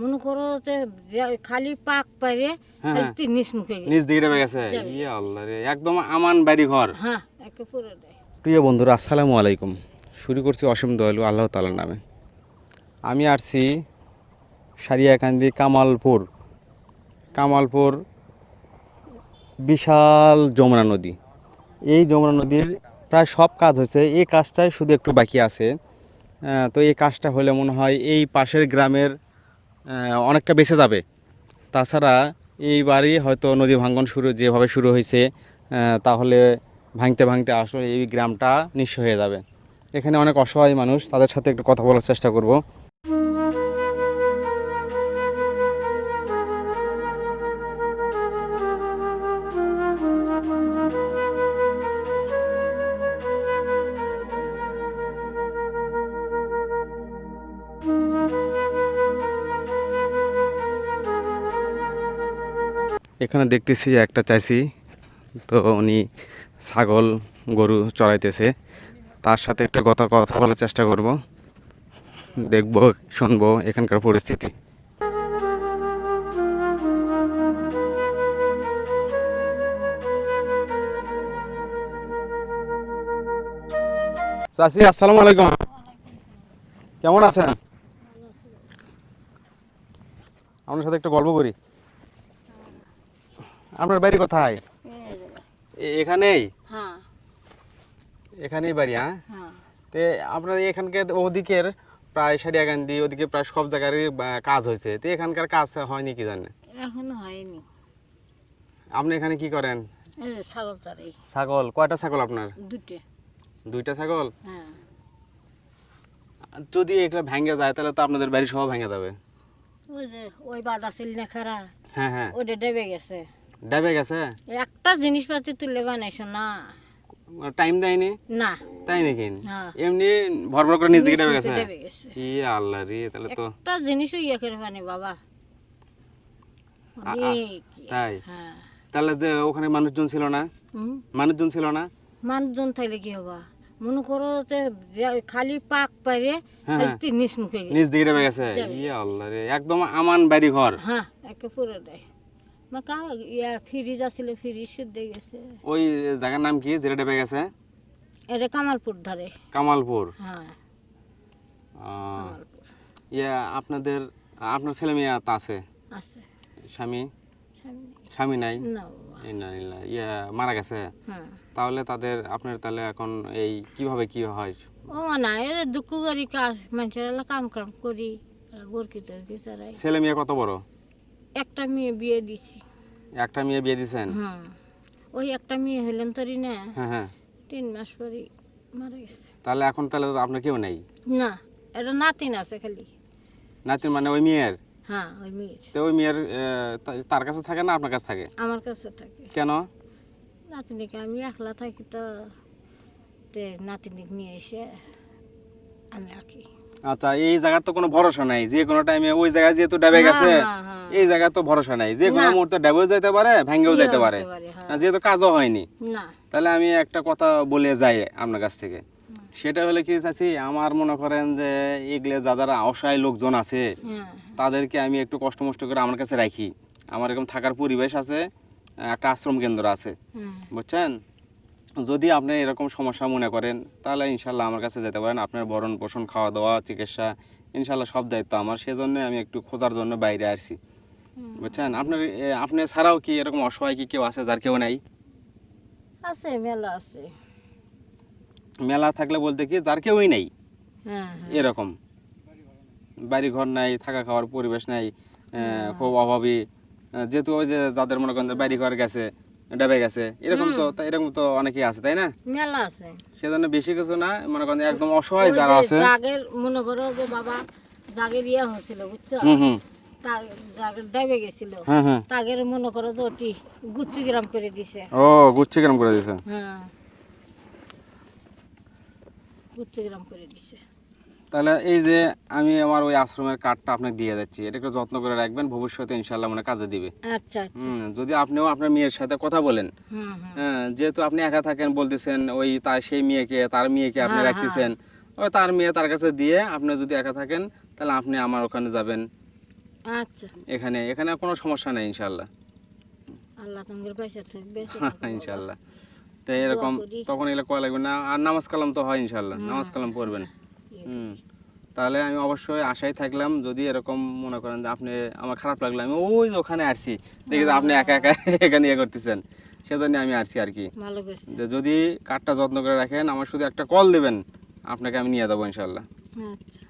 মনে করো যে খালি পাক পারে হ্যাঁ, খালি হ্যাঁ। নিচ মুখে গেছে। দিকে ডেবে গেছে। যাবে। ইয়ে আল্লাহ রে একদম আমান বাড়ি ঘর। হ্যাঁ একে পুরো প্রিয় বন্ধুরা আসসালামু আলাইকুম। শুরু করছি অসীম দয়ালু আল্লাহ তালার নামে। আমি আসছি সারিয়াকান্দি কামালপুর। কামালপুর বিশাল যমুনা নদী। এই যমুনা নদীর প্রায় সব কাজ হয়েছে। এই কাজটাই শুধু একটু বাকি আছে। তো এই কাজটা হলে মনে হয় এই পাশের গ্রামের অনেকটা বেঁচে যাবে। তাছাড়া এইবারই হয়তো নদী ভাঙ্গন শুরু যেভাবে শুরু হয়েছে তাহলে ভাঙতে ভাঙতে আসলে এই গ্রামটা নিঃস্ব হয়ে যাবে। এখানে অনেক অসহায় মানুষ, তাদের সাথে একটু কথা বলার চেষ্টা করব। এখানে দেখতেছি একটা চাইছি তো উনি ছাগল গরু চড়াইতেছে। তার সাথে একটা কথা কথা বলার চেষ্টা করব। দেখব শুনব এখানকার পরিস্থিতি। চাচি আসসালামু আলাইকুম। কেমন আছেন? আপনার সাথে একটা গল্প করি। আপনার বাড়ি কোথায়? এখানেই? হ্যাঁ। এখানেই বাড়ি হ্যাঁ? হ্যাঁ। তে আপনার এখানকার ওদিকের প্রায় সারিয়াকান্দি ওদিকে প্রায় সব জায়গারই কাজ হয়েছে। তো এখানকার কাজ হয়নি কি জানেন? এখনও হয়নি। আপনি এখানে কি করেন? ছাগল তারাই ছাগল কয়টা ছাগল আপনার? দুটে দুইটা ছাগল? হ্যাঁ। যদি এগুলো ভেঙে যায় তাহলে তো আপনাদের বাড়ি সব ভেঙে যাবে। ওই যে ওই বাদা ছিল না খারা হ্যাঁ হ্যাঁ। ওটা ডেবে গেছে। ডেবে গেছে? একটা জিনিসপাতি তুলে বানাইছো না। টাইম দেয়নি? না। তাই নাকি। এমনি ভর ভর করে দিকে ডেবে গেছে? ই আল্লাহ রে তাহলে তো একটা জিনিসও ইয়ে করে পানি বাবা। তাই? হ্যাঁ। তাহলে যে ওখানে মানুষজন ছিল না? মানুষজন ছিল না? মানুষজন থাকলে কি হবা? মনে করো যে খালি পাক পারে হ্যাঁ, হ্যাঁ। নিচ মুখে গেছে। নিচ দিকে ডেবে গেছে? ই আল্লাহ রে একদম আমান বাড়ি ঘর হ্যাঁ একে পুরো দেয়। ইয়া ফ্রিজ আছিল ফ্রিজ শুদ্ধ গেছে। ওই জায়গার নাম কি? যেটা ডেবে গেছে? এটা কামালপুর ধারে। কামালপুর? হ্যাঁ। ইয়া আপনাদের আপনার ছেলে মেয়ে তা আছে? আছে। স্বামী? স্বামী নাই। না বাবা। ইন্না লিল্লাহ। ইয়া মারা গেছে? হ্যাঁ। তাহলে তাদের আপনার তাহলে এখন এই কীভাবে কি হয়? ও না দুঃখ করি কাজ মানুষের কাম কাম করি টরকি ছেলে মেয়ে কত বড়? একটা মেয়ে বিয়ে দিছি। একটা মেয়ে বিয়ে দিছেন? হুম ওই একটা মেয়ে হলেন তরি না হ্যাঁ হ্যাঁ। তিন মাস পরে মারা গেছে। তাহলে এখন তাহলে তো আপনার কেউ নেই? না এটা নাতিন আছে খালি। নাতি মানে ওই মেয়ের? হ্যাঁ ওই মেয়ের। তো ওই মেয়ের তার কাছে থাকে না আপনার কাছে থাকে? আমার কাছে থাকে। কেন? নাতিনিকে আমি একলা থাকি তো তে নাতিনিক নিয়ে এসে আমি আঁকি। আচ্ছা এই জায়গার তো কোনো ভরসা নাই। যে কোনো টাইমে ওই জায়গায় যেহেতু ডেবে গেছে হ্যাঁ, হ্যাঁ। এই জায়গায় তো ভরসা নাই। যে কোনো মুহূর্তে ডেবেও যেতে পারে ভেঙেও ইয়ে যেতে পারে। হ্যাঁ। যেহেতু কাজও হয়নি তাহলে আমি একটা কথা বলে যাই আপনার কাছ থেকে। সেটা হলে কি চাচ্ছি আমার মনে করেন যে এগুলো যা যারা অসহায় লোকজন আছে হ্যাঁ তাদেরকে আমি একটু কষ্ট মষ্ট করে আমার কাছে রাখি। আমার এরকম থাকার পরিবেশ আছে একটা আশ্রম কেন্দ্র আছে বুঝছেন? যদি আপনি এরকম সমস্যা মনে করেন তাহলে ইনশাল্লাহ আমার কাছে যেতে পারেন। আপনার ভরণ পোষণ খাওয়া দাওয়া চিকিৎসা ইনশাল্লাহ সব দায়িত্ব আমার। সেজন্য আমি একটু খোঁজার জন্য বাইরে আসছি। বুঝছেন? আপনার আপনি ছাড়াও কি এরকম অসহায় কি কেউ আছে যার কেউ নাই? আছে মেলা আছে। মেলা থাকলে বলতে কি যার কেউই নেই। হ্যাঁ হ্যাঁ। এরকম। বাড়ি ঘর নাই থাকা খাওয়ার পরিবেশ নাই আহ, খুব অভাবী। যেহেতু ওই যে যাদের মনে করেন বাড়ি ঘর গেছে ডেবে গেছে এরকম তো এরকম তো অনেকেই আছে তাই না? মেলা আছে। সেজন্য বেশি কিছু না মনে করেন একদম অসহায় যারা আছে। জাগের মনে করো যে বাবা জাগের ইয়ে হয়েছিল বুঝছ? ডেবে গেছিল। হ্যাঁ হ্যাঁ। তাগের মনে করো তো গুচ্ছি গ্রাম করে দিছে। ও গুচ্ছি কেরম করে দিয়েছে হ্যাঁ। গুচ্ছি গ্রাম করে দিছে। তাহলে এই যে আমি আমার ওই আশ্রমের কার্ডটা আপনাকে দিয়ে যাচ্ছি এটা একটু যত্ন করে রাখবেন ভবিষ্যতে ইনশাল্লাহ মানে কাজে দিবে। আচ্ছা আচ্ছা। যদি আপনিও আপনার মেয়ের সাথে কথা বলেন। হ্যাঁ যেহেতু আপনি একা থাকেন বলতেছেন ওই তার সেই মেয়েকে তার মেয়েকে আপনি রাখতেছেন ওই তার মেয়ে তার কাছে দিয়ে আপনি যদি একা থাকেন তাহলে আপনি আমার ওখানে যাবেন। আচ্ছা। এখানে এখানে কোনো সমস্যা নেই ইনশাল্লাহ আল্লাহ তোমাদের পয়সা থাকবে। ইনশাল্লাহ তো এরকম তখন এগুলো করা লাগবে না। আর নামাজ কালাম তো হয় ইনশাল্লাহ নামাজ কালাম পড়বেন। হুম। তাহলে আমি অবশ্যই আশায় থাকলাম যদি এরকম মনে করেন যে আপনি আমার খারাপ লাগল আমি ওই ওখানে আসছি দেখি আপনি একা একা এখানে ইয়ে করতেছেন। সেজন্য আমি আসছি আর কি। যে যদি কাঠটা যত্ন করে রাখেন আমার শুধু একটা কল দেবেন আপনাকে আমি নিয়ে দেবো ইনশাল্লাহ আচ্ছা।